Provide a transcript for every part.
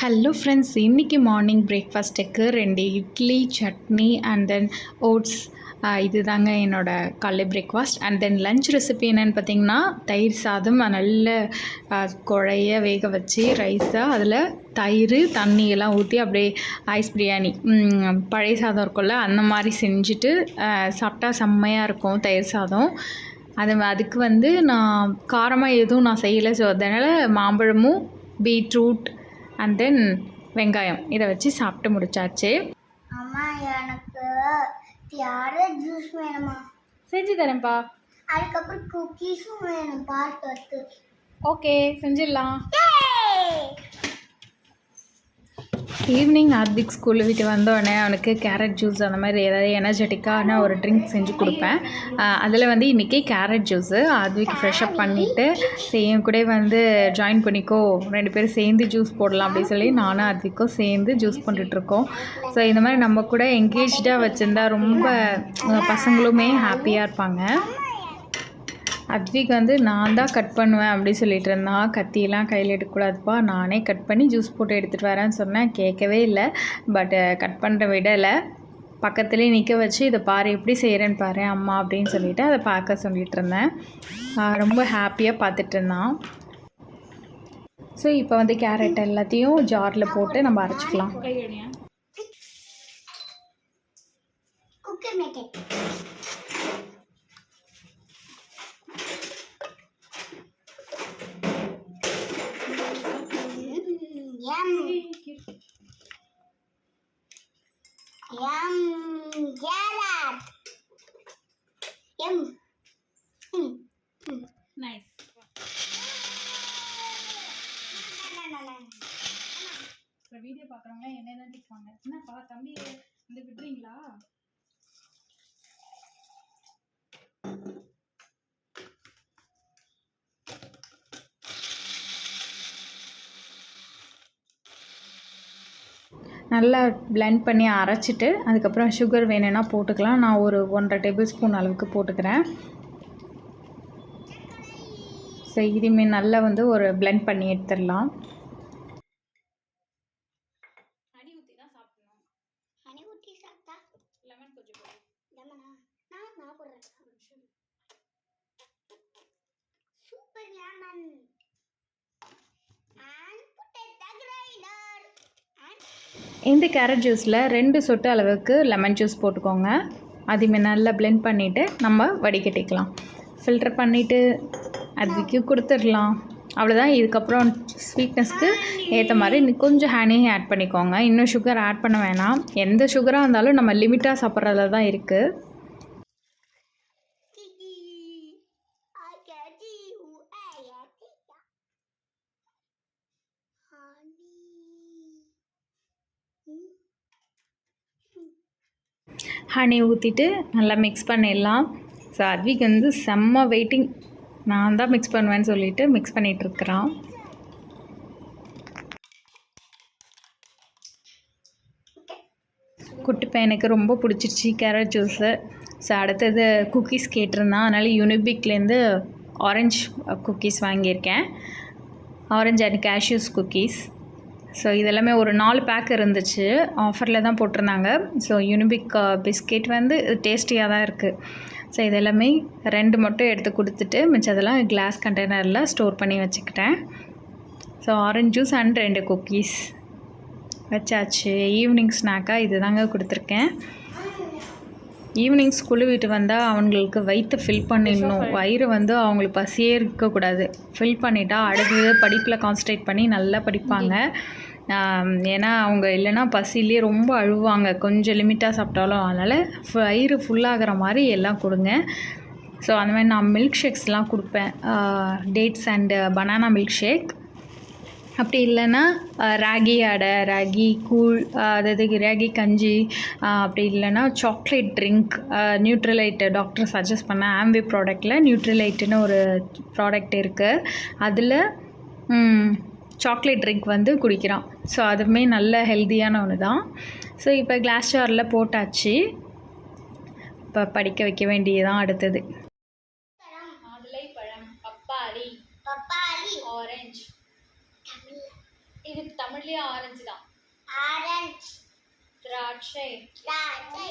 Hello friends இன்றைக்கி morning பிரேக்ஃபாஸ்ட்டுக்கு ரெண்டு idli chutney and then oats இது தாங்க என்னோடய காலை breakfast and then lunch recipe என்னென்னு பார்த்தீங்கன்னா தயிர் சாதம் நல்ல குழைய வேக வச்சு ரைஸாக அதில் தயிர் தண்ணி எல்லாம் ஊற்றி அப்படியே ஐஸ் பிரியாணி பழைய சாதம் இருக்கும்ல அந்த மாதிரி செஞ்சுட்டு சாப்பிட்டா செம்மையாக இருக்கும் தயிர் சாதம். அது அதுக்கு வந்து நான் காரமாக எதுவும் நான் செய்யலை. ஸோ அதனால் மாம்பழமும் பீட்ரூட் அண்ட் தென் வெங்காயம். இதை வச்சு சாப்பிட்டு முடிச்சாச்சு. அம்மா எனக்கு கேரட் ஜூஸ் வேணுமா செஞ்சு தரேன்ப்பா. அதுக்கப்புறம் குக்கீஸும் வேணும் பால் தொத்து ஓகே செஞ்சிடலாம். ஈவினிங் ஹார்திக் ஸ்கூலில் விட்டு வந்தோடனே அவனுக்கு கேரட் ஜூஸ் அந்த மாதிரி ஏதாவது எனர்ஜெட்டிக்கான ஒரு ட்ரிங்க் செஞ்சு கொடுப்பேன். அதில் வந்து இன்றைக்கி carrot juice Hardik fresh up பண்ணிவிட்டு சேம் கூட வந்து ஜாயின் பண்ணிக்கோ. ரெண்டு பேரும் சேர்ந்து ஜூஸ் போடலாம் அப்படின்னு சொல்லி நானும் ஹார்திக்கும் சேர்ந்து ஜூஸ் பண்ணிகிட்ருக்கோம் ஸோ இந்த மாதிரி நம்ம கூட என்கேஜாக வச்சுருந்தா ரொம்ப பசங்களுமே ஹாப்பியாக இருப்பாங்க. அத்விக் வந்து நான் தான் கட் பண்ணுவேன் அப்படி சொல்லிட்டு இருந்தான் கத்தியெல்லாம் கையில் எடுக்கக்கூடாதுப்பா. நானே கட் பண்ணி ஜூஸ் போட்டு எடுத்துகிட்டு வரேன்னு சொன்னேன். கேட்கவே இல்லை. பட்டு கட் பண்ணுற விடலை. பக்கத்துலேயே நிற்க வச்சு இதை பாரு எப்படி செய்கிறேன்னு பாரு அம்மா அப்படின்னு சொல்லிவிட்டு அதை பார்க்க சொல்லிட்டு இருந்தேன். ரொம்ப ஹாப்பியாக பார்த்துட்டு இருந்தான். ஸோ இப்போ வந்து கேரட் எல்லாத்தையும் ஜாரில் போட்டு நம்ம அரைச்சிக்கலாம். எம் கேரட் எம் நைஸ் இப்போ வீடியோ பார்க்குறவங்க என்ன தான் கேட்பாங்க என்னப்பா தம்பி வந்து விடுறீங்களா? நல்லா blend பண்ணி அரைச்சிட்டு அதுக்கப்புறம் சுகர் வேணும்னா போட்டுக்கலாம். நான் ஒரு ஒன்றரை டேபிள் ஸ்பூன் அளவுக்கு போட்டுக்கிறேன். ஸோ இதுமே நல்லா வந்து ஒரு blend பண்ணி எடுத்துடலாம். ஹனி ஊற்றி தான் சாப்பிடணும் ஹனி ஊற்றி சாப்பிட்டா லெமன் கொஞ்சம் போடு. லெமனா நான் நான் போடுறேன் super lemon and potato grinder and இந்த கேரட் ஜூஸில் ரெண்டு சொட்டு அளவுக்கு லெமன் ஜூஸ் போட்டுக்கோங்க. அதுமே நல்லா பிளெண்ட் பண்ணிவிட்டு நம்ம வடிகட்டிக்கலாம். ஃபில்டர் பண்ணிவிட்டு அதுக்கு கொடுத்துடலாம். அவ்வளோதான் இதுக்கப்புறம் ஸ்வீட்னஸ்க்கு ஏற்ற மாதிரி இன்னும் கொஞ்சம் ஹனி ஆட் பண்ணிக்கோங்க. இன்னும் சுகர் ஆட் பண்ண வேணாம். எந்த சுகராக இருந்தாலும் நம்ம லிமிட்டாக சாப்பிட்றதுல தான் இருக்குது ஹனி ஊற்றிட்டு நல்லா மிக்ஸ் பண்ணிடலாம். ஸோ அத்விக் வந்து செம்ம வெயிட்டிங் நான் தான் மிக்ஸ் பண்ணுவேன்னு சொல்லிட்டு மிக்ஸ் பண்ணிகிட்ருக்குறான் குட்டி பையனுக்கு ரொம்ப பிடிச்சிருச்சு கேரட் ஜூஸு ஸோ அடுத்தது குக்கீஸ் கேட்டிருந்தான். அதனால் யூனிபிக்லேருந்து ஆரஞ்ச் குக்கீஸ் வாங்கியிருக்கேன். Orange and cashews cookies so இதெல்லாமே ஒரு நாலு பேக் இருந்துச்சு. ஆஃபரில் தான் போட்டிருந்தாங்க. ஸோ யூனிபிக் பிஸ்கெட் வந்து டேஸ்டியாக தான் இருக்குது ஸோ இதெல்லாமே ரெண்டு மட்டும் எடுத்து கொடுத்துட்டு மிச்சதெல்லாம் கிளாஸ் கண்டெய்னரில் ஸ்டோர் பண்ணி வச்சுக்கிட்டேன். ஸோ ஆரஞ்ச் ஜூஸ் அண்ட் ரெண்டு குக்கீஸ் வச்சாச்சு. ஈவினிங் ஸ்நாக்காக இது தாங்க கொடுத்துருக்கேன். ஈவினிங் ஸ்கூலு வீட்டு வந்தால் அவங்களுக்கு வயிற்று ஃபில் பண்ணிடணும். வயிறு வந்து அவங்களுக்கு பசியே இருக்கக்கூடாது. ஃபில் பண்ணிட்டா அடுத்தது படிப்பில் கான்சன்ட்ரேட் பண்ணி நல்லா படிப்பாங்க. ஏன்னா அவங்க இல்லைன்னா பசிலேயே ரொம்ப அழுவாங்க. கொஞ்சம் லிமிட்டாக சாப்பிட்டாலும் அதனால் வயிறு ஃபுல்லாகிற மாதிரி எல்லாம் கொடுங்க. ஸோ அந்த மாதிரி நான் மில்க் ஷேக்ஸ்லாம் கொடுப்பேன். Dates and banana milk shake அப்படி இல்லைன்னா ராகி அடை ராகி கூழ் அதாவது ராகி கஞ்சி அப்படி இல்லைன்னா chocolate drink Nutrilite doctor suggest பண்ண ஆம்பி ப்ராடக்டில் நியூட்ரலைட்டுன்னு ஒரு ப்ராடக்ட் இருக்குது அதில் சாக்லேட் ட்ரிங்க் வந்து குடிக்கிறான். ஸோ அதுவுமே நல்ல ஹெல்த்தியான ஒன்று தான். ஸோ இப்போ கிளாஸ் ஜாரில் போட்டாச்சு. இப்போ படிக்க வைக்க வேண்டியதான் அடுத்தது. இது தமிழ்லயே ஆரஞ்சு தான். ஆரஞ்சு. திராட்சை. திராட்சை.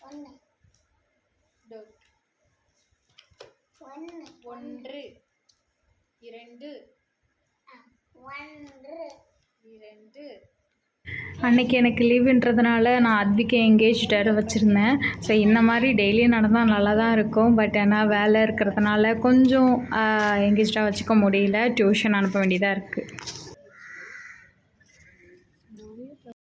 ஒன்று dot. ஒன்று ஒன்று. இரண்டு. ஒன்று. இரண்டு. அன்னைக்கு எனக்கு லீவுன்றதுனால நான் அத்விக்கு எங்கேஜ்டாக வச்சுருந்தேன். ஸோ இந்த மாதிரி டெய்லியும் நடந்தால் நல்லா தான் இருக்கும். பட் ஆனால் வேலை இருக்கிறதுனால கொஞ்சம் எங்கேஜ்டாக வச்சுக்க முடியல. டியூஷன் அனுப்ப வேண்டியதாக இருக்குது